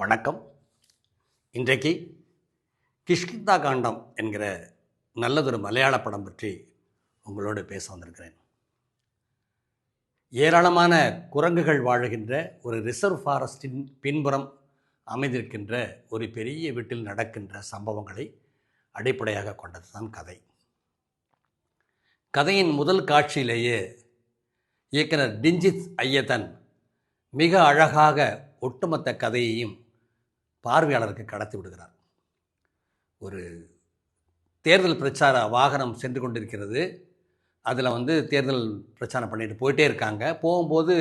வணக்கம். இன்றைக்கு கிஷ்கிந்தா காண்டம் என்கிற நல்லதொரு மலையாள படம் பற்றி உங்களோடு பேச வந்திருக்கிறேன். ஏராளமான குரங்குகள் வாழுகின்ற ஒரு ரிசர்வ் ஃபாரஸ்டின் பின்புறம் அமைந்திருக்கின்ற ஒரு பெரிய வீட்டில் நடக்கின்ற சம்பவங்களை அடிப்படையாக கொண்டது தான் கதை. கதையின் முதல் காட்சியிலேயே இயக்குனர் டிஞ்சித் ஐயதன் மிக அழகாக ஒட்டுமொத்த கதையையும் பார்வையாளருக்கு கடத்தி விடுகிறார். ஒரு தேர்தல் பிரச்சார வாகனம் சென்று கொண்டிருக்கிறது. அதில் வந்து தேர்தல் பிரச்சாரம் பண்ணிட்டு போயிட்டே இருக்காங்க. போகும்போது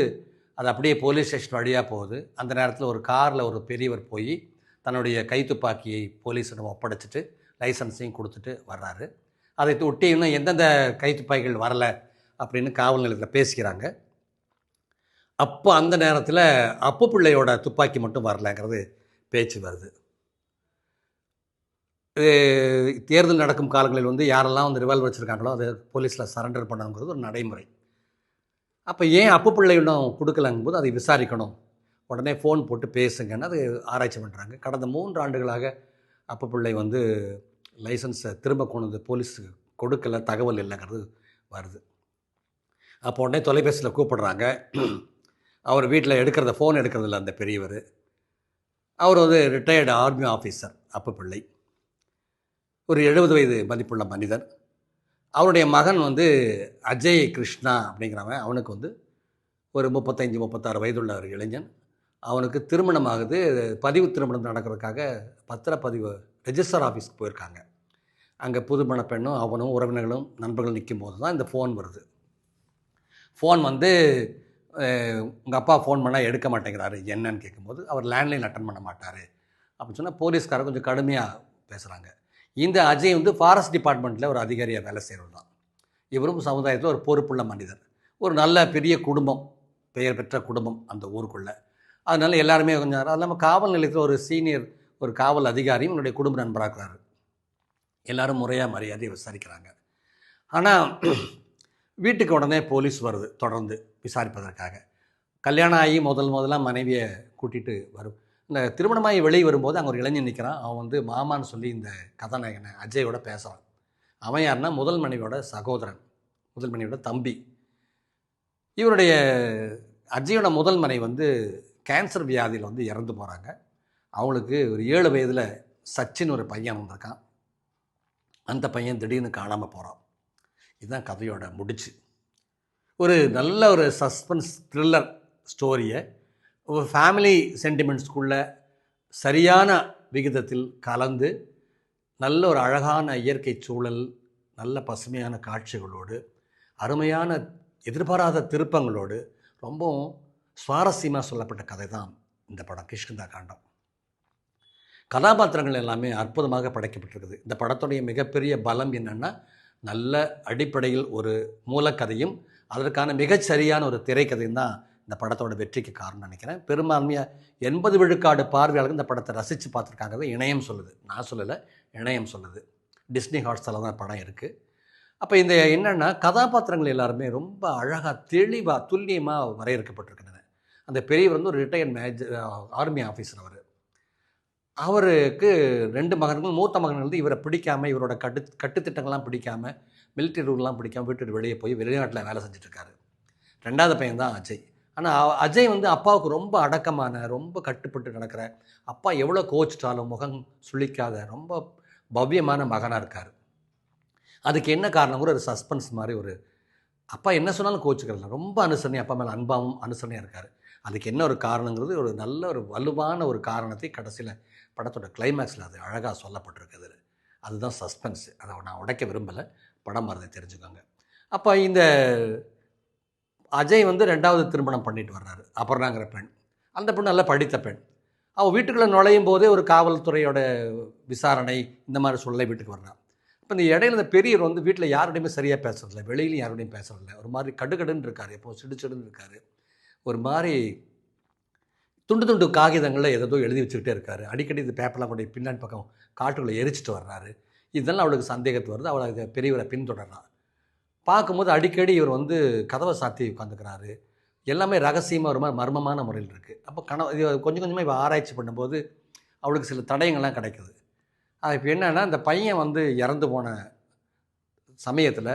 அது அப்படியே போலீஸ் ஸ்டேஷன் வழியாக போகுது. அந்த நேரத்தில் ஒரு காரில் ஒரு பெரியவர் போய் தன்னுடைய கைத்துப்பாக்கியை போலீஸிடம் ஒப்படைச்சிட்டு லைசன்ஸையும் கொடுத்துட்டு வர்றாரு. அதை ஒட்டி இன்னும் எந்தெந்த கைத்துப்பாக்கிகள் வரலை அப்படின்னு காவல் நிலையத்தில் பேசிக்கிறாங்க. அப்போ அந்த நேரத்தில் அப்பு பிள்ளையோட துப்பாக்கி மட்டும் வரலங்கிறது பேச்சு வருது. தேர்தல் நடக்கும் காலங்களில் வந்து யாரெல்லாம் வந்து ரிவால்வர் வச்சுருக்காங்களோ அதை போலீஸில் சரண்டர் பண்ணணுங்கிறது ஒரு நடைமுறை. அப்போ ஏன் அப்பு பிள்ளை இன்னும் கொடுக்கலங்கும் போது அதை விசாரிக்கணும். உடனே ஃபோன் போட்டு பேசுங்கன்னு அது ஆராய்ச்சி பண்ணுறாங்க கடந்த மூன்று ஆண்டுகளாக அப்பு பிள்ளை வந்து லைசன்ஸை திரும்ப கொண்டு வந்து போலீஸுக்கு கொடுக்கல தகவல் இல்லைங்கிறது வருது. அப்போ உடனே தொலைபேசியில் கூப்பிடுறாங்க. அவர் வீட்டில் எடுக்கிறத ஃபோன் எடுக்கிறதில்ல அந்த பெரியவர். அவர் வந்து ரிட்டையர்டு ஆர்மி ஆஃபீஸர் அப்போ பிள்ளை. ஒரு எழுபது வயது மதிப்புள்ள மனிதர் அவருடைய மகன் வந்து அஜய் கிருஷ்ணா அப்படிங்கிறவன். அவனுக்கு வந்து ஒரு முப்பத்தஞ்சு முப்பத்தாறு வயதுள்ள ஒரு இளைஞன். அவனுக்கு திருமணம் ஆகுது பதிவு திருமணம் நடக்கிறதுக்காக பத்திரப்பதிவு ரெஜிஸ்டர் ஆஃபீஸ்க்கு போயிருக்காங்க. அங்கே புதுமண பெண்ணும் அவனும் உறவினர்களும் நண்பர்களும் நிற்கும் போது தான் இந்த ஃபோன் வருது. ஃபோன் வந்து உங்கள் அப்பா ஃபோன் பண்ணால் எடுக்க மாட்டேங்கிறாரு. என்னன்னு கேட்கும்போது அவர் லேண்ட்லைன் அட்டன் பண்ண மாட்டார். அப்படின்னு சொன்னால் போலீஸ்காரர் கொஞ்சம் கடுமையாக பேசுகிறாங்க இந்த அஜய் வந்து ஃபாரஸ்ட் டிபார்ட்மெண்ட்டில் ஒரு அதிகாரியாக வேலை செய்கிறவர் தான் இவரும் சமுதாயத்தில் ஒரு பொறுப்புள்ள மனிதர். ஒரு நல்ல பெரிய குடும்பம் பெயர் பெற்ற குடும்பம் அந்த ஊருக்குள்ளே. அதனால் எல்லாருமே கொஞ்சம் அது இல்லாமல் காவல் நிலையத்தில் ஒரு சீனியர் ஒரு காவல் அதிகாரியும் என்னுடைய குடும்ப நண்பராக இருக்கிறாரு எல்லாரும் முறையாக மரியாதையை விசாரிக்கிறாங்க. ஆனால் வீட்டுக்கு உடனே போலீஸ் வருது தொடர்ந்து விசாரிப்பதற்காக. கல்யாணம் ஆகி முதல் முதலாக மனைவியை கூட்டிகிட்டு வரும். இந்த திருமணமாகி வெளியே வரும்போது அங்கே ஒரு இளைஞன் நிற்கிறான் அவன் வந்து மாமான்னு சொல்லி இந்த கதாநாயகனை அஜயோட பேசுகிறான் அவன் யாருன்னா முதல் மனைவியோட சகோதரன் முதல் மனைவியோட தம்பி. இவருடைய அஜயோட முதல் மனைவி வந்து கேன்சர் வியாதியில் வந்து இறந்து போகிறாங்க அவங்களுக்கு ஒரு ஏழு வயதில் சச்சின் ஒரு பையன் வந்திருக்கான். அந்த பையன் திடீர்னு காணாமல் போகிறான் இதுதான் கதையோட முடிச்சு. ஒரு நல்ல ஒரு சஸ்பென்ஸ் த்ரில்லர் ஸ்டோரியை ஒரு ஃபேமிலி சென்டிமெண்ட்ஸ்குள்ளே சரியான விகிதத்தில் கலந்து நல்ல ஒரு அழகான இயற்கை சூழல் நல்ல பசுமையான காட்சிகளோடு அருமையான எதிர்பாராத திருப்பங்களோடு ரொம்பவும் சுவாரஸ்யமாக சொல்லப்பட்ட கதை தான் இந்த படம். கிஷ்கிந்தா காண்டம். கதாபாத்திரங்கள் எல்லாமே அற்புதமாக படைக்கப்பட்டிருக்குது. இந்த படத்துடைய மிகப்பெரிய பலம் என்னென்னா நல்ல அடிப்படையில் ஒரு மூலக்கதையும் அதற்கான மிகச்சரியான ஒரு திரைக்கதையும் தான் இந்த படத்தோட வெற்றிக்கு காரணம் நினைக்கிறேன். பெரும்பான்மையாக எண்பது விழுக்காடு பார்வையாளர்கள் இந்த படத்தை ரசித்து பார்த்துருக்காங்க இணையம் சொல்லுது. நான் சொல்லலை இணையம் சொல்லுது. டிஸ்னி ஹாட்ஸ்டாரில் தான் படம் இருக்குது அப்போ இந்த என்னென்னா கதாபாத்திரங்கள் எல்லாருமே ரொம்ப அழகாக தெளிவாக துல்லியமாக வரையறுக்கப்பட்டிருக்கின்றன. அந்த பெரியவர் வந்து ஒரு ரிட்டையர்ட் மேஜர் ஆர்மி ஆஃபீஸர் அவர். அவருக்கு ரெண்டு மகன்கள் மூத்த மகன்கள் வந்து இவரை பிடிக்காமல் இவரோட கட்டு கட்டுத்திட்டங்கள்லாம் பிடிக்காமல் மிலிட்டரி ரூல்லாம் பிடிக்காமல் வீட்டு வெளியே போய் வெளிநாட்டில் வேலை செஞ்சுட்ருக்காரு. ரெண்டாவது பையன் தான் அஜய் ஆனால் அஜய் வந்து அப்பாவுக்கு ரொம்ப அடக்கமான ரொம்ப கட்டுப்பட்டு நடக்கிற அப்பா எவ்வளோ கோச்சிட்டாலும் முகம் சுளிக்காத ரொம்ப பவ்யமான மகனாக இருக்கார். அதுக்கு என்ன காரணம்? கூட ஒரு சஸ்பென்ஸ் மாதிரி ஒரு அப்பா என்ன சொன்னாலும் கோச்சுக்கல. ரொம்ப அனுசரணை அப்பா மேலே அன்பாவும் அனுசரணையாக இருக்கார். அதுக்கு என்ன ஒரு காரணங்கிறது ஒரு நல்ல ஒரு வலுவான ஒரு காரணத்தை கடைசியில் படத்தோட கிளைமேக்ஸில் அது அழகாக சொல்லப்பட்டிருக்குது. அதுதான் சஸ்பென்ஸ் அதை நான் உடைக்க விரும்பலை. படம் வரதை தெரிஞ்சுக்கோங்க. அப்போ இந்த அஜய் வந்து ரெண்டாவது திருமணம் பண்ணிட்டு வர்றாரு. அபர்ணாங்கிற பெண். அந்த பெண் நல்லா படித்த பெண். அவள் வீட்டுக்குள்ளே நுழையும் போதே ஒரு காவல்துறையோட விசாரணை இந்த மாதிரி சொல்ல வீட்டுக்கு வர்றான் இப்போ இந்த இடையில இந்த பெரியவர் வந்து வீட்டில் யாரோடையுமே சரியாக பேசுறதில்ல. வெளியிலையும் யாரோடையும் பேசுறதில்ல. ஒரு மாதிரி கடுகடுன்னு இருக்கார். எப்போ சிடுச்சிடுன்னு இருக்கார். ஒரு மாதிரி துண்டு துண்டு காகிதங்களில் எதோ எழுதி வச்சுக்கிட்டே இருக்காரு. அடிக்கடி இந்த பேப்பர்லாம் கொண்டு பின்னாடி பக்கம் காட்டுக்குள்ளே எரிச்சிட்டு வர்றாரு. இதெல்லாம் அவளுக்கு சந்தேகத்து வருது. அவளை இதை பெரியவரை பின்தொடர்றான் பார்க்கும்போது அடிக்கடி இவர் வந்து கதவை சாத்தி உட்காந்துக்கிறாரு எல்லாமே ரகசியமாக ஒரு மாதிரி மர்மமான முறையில் இருக்குது அப்போ கணவ இது கொஞ்சம் கொஞ்சமாக இவ ஆராய்ச்சி பண்ணும்போது அவளுக்கு சில தடயங்கள்லாம் கிடைக்குது. அது இப்போ என்னென்னா இந்த பையன் வந்து இறந்து போன சமயத்தில்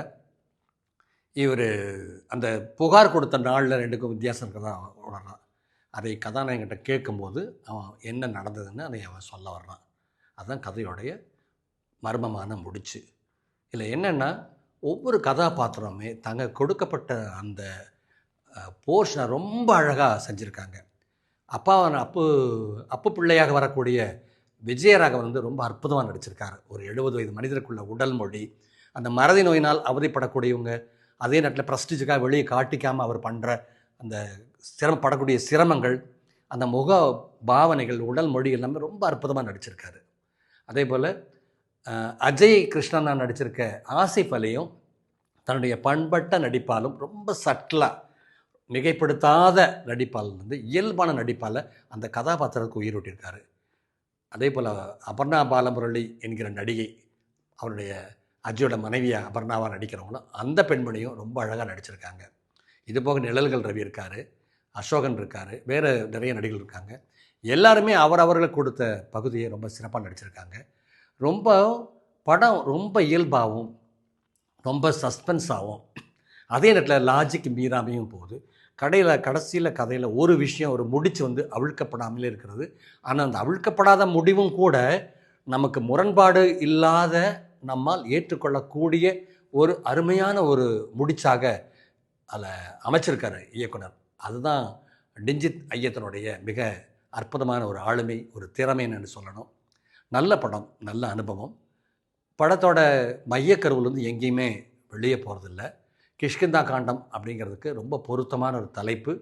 இவர் அந்த புகார் கொடுத்த நாளில் ரெண்டுக்கும் வித்தியாசம் இருக்கிறதா உணர்றான். அதை கதாநாயகன்கிட்ட கேட்கும்போது அவன் என்ன நடந்ததுன்னு அதை அவன் சொல்ல வர்றான். அதுதான் கதையோடைய மர்மமான முடிச்சு. இதில் என்னென்னா ஒவ்வொரு கதாபாத்திரமே தங்க கொடுக்கப்பட்ட அந்த போர்ஷனை ரொம்ப அழகாக செஞ்சுருக்காங்க. அப்பாவன் அப்பு அப்பு பிள்ளையாக வரக்கூடிய விஜயராகவன் வந்து ரொம்ப அற்புதமாக நடிச்சிருக்காரு. ஒரு எழுபது வயது மனிதருக்குள்ள உடல் மொழி அந்த மறதி நோயினால் அவதிப்படக்கூடியவங்க அதே நேரத்தில் ப்ரஸ்டீஜுக்காக வெளியே காட்டிக்காமல் அவர் பண்ணுற அந்த சிரமப்படக்கூடிய சிரமங்கள் அந்த முக பாவனைகள் உடல் மொழி எல்லாமே ரொம்ப அற்புதமாக நடிச்சிருக்காரு. அதே போல் அஜய் கிருஷ்ணனா நடிச்சிருக்க ஆசிஃப் அலியும் தன்னுடைய பண்பட்ட நடிப்பாலும் ரொம்ப சட்டிலாக மிகைப்படுத்தாத நடிப்பால் வந்து இயல்பான நடிப்பால் அந்த கதாபாத்திரத்துக்கு உயிரூட்டியிருக்காரு. அதே போல் அபர்ணா பாலமுரளி என்கிற நடிகை அவருடைய அஜயோட மனைவியாக அபர்ணாவாக நடிக்கிறவங்களும் அந்த பெண்மணியும் ரொம்ப அழகாக நடிச்சிருக்காங்க. இது போக நிழல்கள் ரவி இருக்கார். அசோகன் இருக்கார் வேறு நிறைய நடிகர்கள் இருக்காங்க. எல்லாருமே அவரவர்களுக்கு கொடுத்த பகுதியை ரொம்ப சிறப்பாக நடிச்சிருக்காங்க. ரொம்ப படம் ரொம்ப இயல்பாகவும் ரொம்ப சஸ்பென்ஸாகவும் அதே நேரத்தில் லாஜிக் மீறாமையும் போகுது. கடையில் கடைசியில் கதையில் ஒரு விஷயம் ஒரு முடிச்சு வந்து அவிழ்க்கப்படாமலே இருக்கிறது. ஆனால் அந்த அவிழ்க்கப்படாத முடிவும் கூட நமக்கு முரண்பாடு இல்லாத நம்மால் ஏற்றுக்கொள்ளக்கூடிய ஒரு அருமையான ஒரு முடிச்சாக அதில் அமைச்சிருக்காரு இயக்குனர். அதுதான் டிஞ்சித் ஐயத்தனுடைய மிக அற்புதமான ஒரு ஆளுமை ஒரு திறமைன்னு சொல்லணும். நல்ல படம் நல்ல அனுபவம். படத்தோட மையக்கருவில் வந்து எங்கேயுமே வெளியே போகிறதில்ல கிஷ்கிந்தா காண்டம் அப்படிங்கிறதுக்கு ரொம்ப பொருத்தமான ஒரு தலைப்பு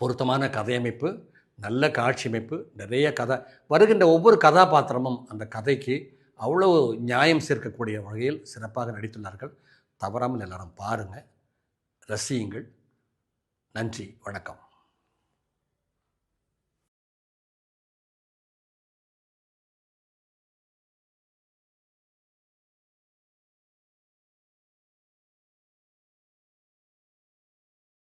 பொருத்தமான கதையமைப்பு நல்ல காட்சியமைப்பு நிறைய கதை. வருகின்ற ஒவ்வொரு கதாபாத்திரமும் அந்த கதைக்கு அவ்வளோ நியாயம் சேர்க்கக்கூடிய வகையில் சிறப்பாக நடித்துள்ளார்கள். தவறாமல் எல்லாரும் பாருங்கள் ரசியுங்கள். நன்றி வணக்கம்.